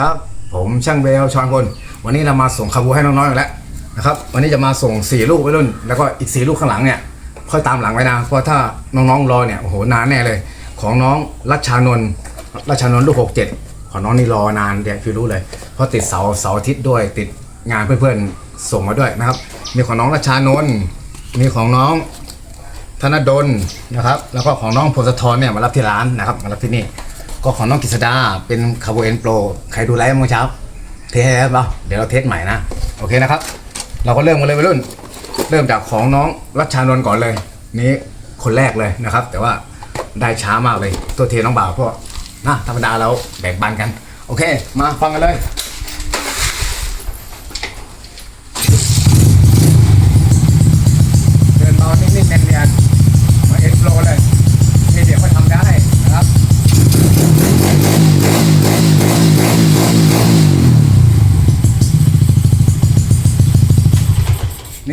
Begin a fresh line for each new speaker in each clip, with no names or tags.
ครับ ผมช่างเบลชอนพลวันนี้เรามาส่งคาบูให้น้องๆอีกแล้วนะครับ วันนี้จะมาส่ง 4 ลูกไว้รุ่น แล้วก็อีก 4 ลูกข้างหลังเนี่ยค่อยตามหลังไว้นะ เพราะถ้าน้องๆรอเนี่ยโอ้โหนานแน่เลย ของน้องรัชชานนท์รัชชานนท์ลูก 67 ของน้องนี่รอนานเดี๋ยวพี่รู้เลย เพราะติดเสาเสาอาทิตย์ด้วยติดงานเพื่อนๆส่งมาด้วยนะครับ มีของน้องรัชชานนท์มีของน้องธนดลนะครับ แล้วก็ของน้องพลสะทรเนี่ยมารับที่ร้านนะครับมารับที่นี่ ก็ของน้องกฤษดาเป็นคาร์โบเอนโปรใครดูไลฟ์เมื่อเช้า เทสให้แล้วเปล่าเดี๋ยวเราเทสใหม่นะ โอเคนะครับ เราก็เริ่มกันเลยวัยรุ่น เริ่มจากของน้องรัชชานนท์ก่อนเลย นี้คนแรกเลยนะครับ แต่ว่าได้ช้ามากเลย ตัวเทน้องบ่าวเพราะนะธรรมดาเราแบ่งปันกัน โอเค มาฟังกันเลย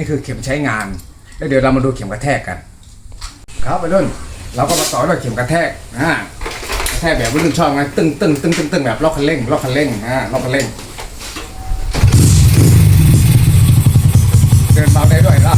คือเข็มใช้งาน แล้วเดี๋ยวเรามาดูเข็มกระแทกกัน ครับไปรุ่น เราก็มาต่อด้วยเข็มกระแทกอ่ากระแทกแบบรุ่นชอบไงตึ้งตึ้งตึ้งตึ้งตึ้งแบบล็อกคันเร่งล็อกคันเร่งอ่าล็อกคันเร่งเดินเบาได้ด้วยครั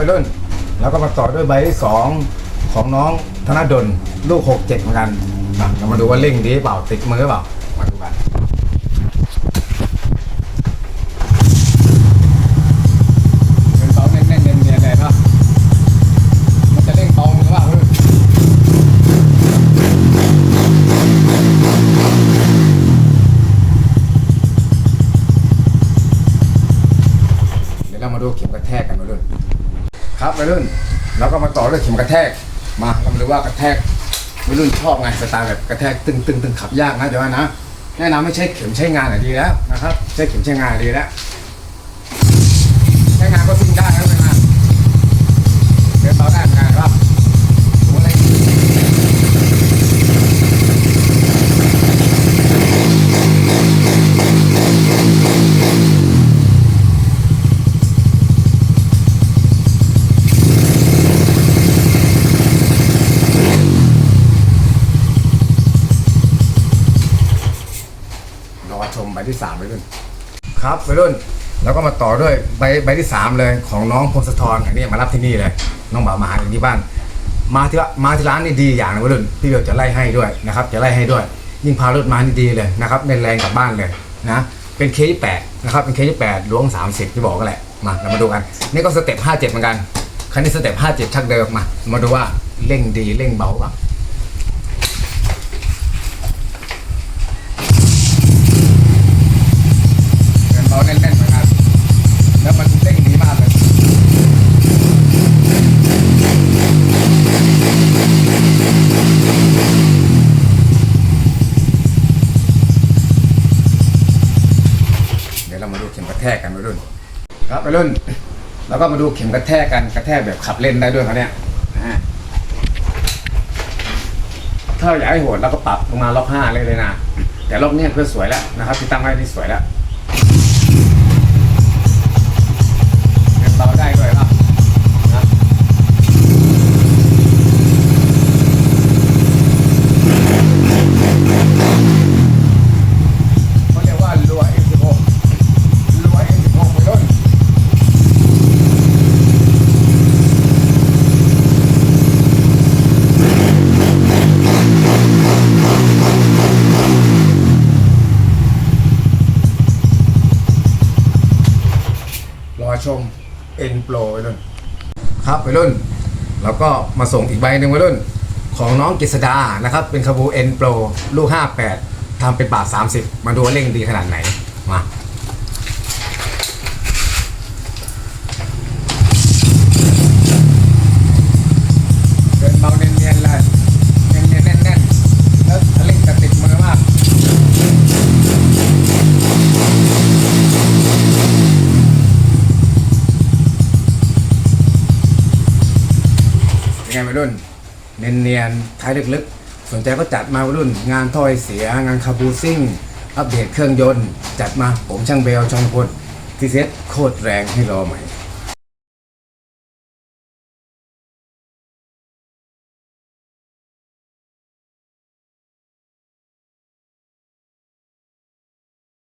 ครับไปรุ่น แล้วก็มาต่อด้วยใบที่สองของน้องธนดลลูกหกเจ็ดเหมือนกันอะเรามาดูว่าเร่งดีเปล่าติดมือเปล่ามาดูกันเป็นเบาแน่นๆเนียนๆเลยเนาะมันจะเร่งเบามือเปล่าเว้ยเดี๋ยวเรามาดูเข็มกระแทกกันไปรุ่น ครับวัยรุ่นเราก็มาต่อด้วยเข็มกระแทก มาเรามาดูว่ากระแทกวัยรุ่นชอบไงสไตล์แบบกระแทกตึงตึงตึงขับยากนะเดี๋ยวนะแนะนำไม่ใช่เข็มใช้งานอะดีแล้วนะครับ ใช้เข็มใช้งานดีแล้ว ใช้งานก็ซิ่งได้แล้ว ที่สามวัยรุ่น ครับวัยรุ่น แล้วก็มาต่อด้วยใบใบที่สามเลยของน้องพงศธรอันนี้มารับที่นี่เลย น้องบ่าวมาหาถึงที่บ้าน มาที่ว่ามาที่ร้านนี่ดีอย่างนะวัยรุ่นพี่เบลจะไล่ให้ด้วยนะครับ จะไล่ให้ด้วย ยิ่งพารถมานี่ดีเลยนะครับเป็นแรงกลับบ้านเลยนะเป็นเคที่แปดนะครับเป็นเคที่แปดล้วงสามสิบที่บอกกันแหละมาเรามาดูกันนี่ก็สเต็ปห้าเจ็ดเหมือนกันคันนี้สเต็ปห้าเจ็ดชักเดิมมามาดูว่าเร่งดีเร่งเบาปล่ ครับไปรุ่น แล้วก็มาดูเข็มกระแทกกันกระแทกแบบขับเล่นได้ด้วยเขาเนี่ยอ่าถ้าอยากให้โหดเราก็ปรับลงมาล็อกห้าเลยเลยนะ แต่ล็อกเนี้ยเพื่อสวยแล้วนะครับที่ตั้งไว้ที่สวยแล้วเก็บเบาได้ด้วย เอ็นโปรไปรุ่น ครับไปรุ่น แล้วก็มาส่งอีกใบหนึ่งไปรุ่น ของน้องกฤษดานะครับ เป็นคาบูเอ็นโปรลูก 58ทำเป็นบาท30 มาดูว่าเร่งดีขนาดไหน มา วัยรุ่น เนียนๆท้ายลึกๆ สนใจก็จัดมาวัยรุ่น งานถ้อยเสีย งานคาบูซิ่ง อัปเดตเครื่องยนต์ จัดมาผมช่างเบลช่างพลที่เซ็ตโคตรแรงให้รอใหม่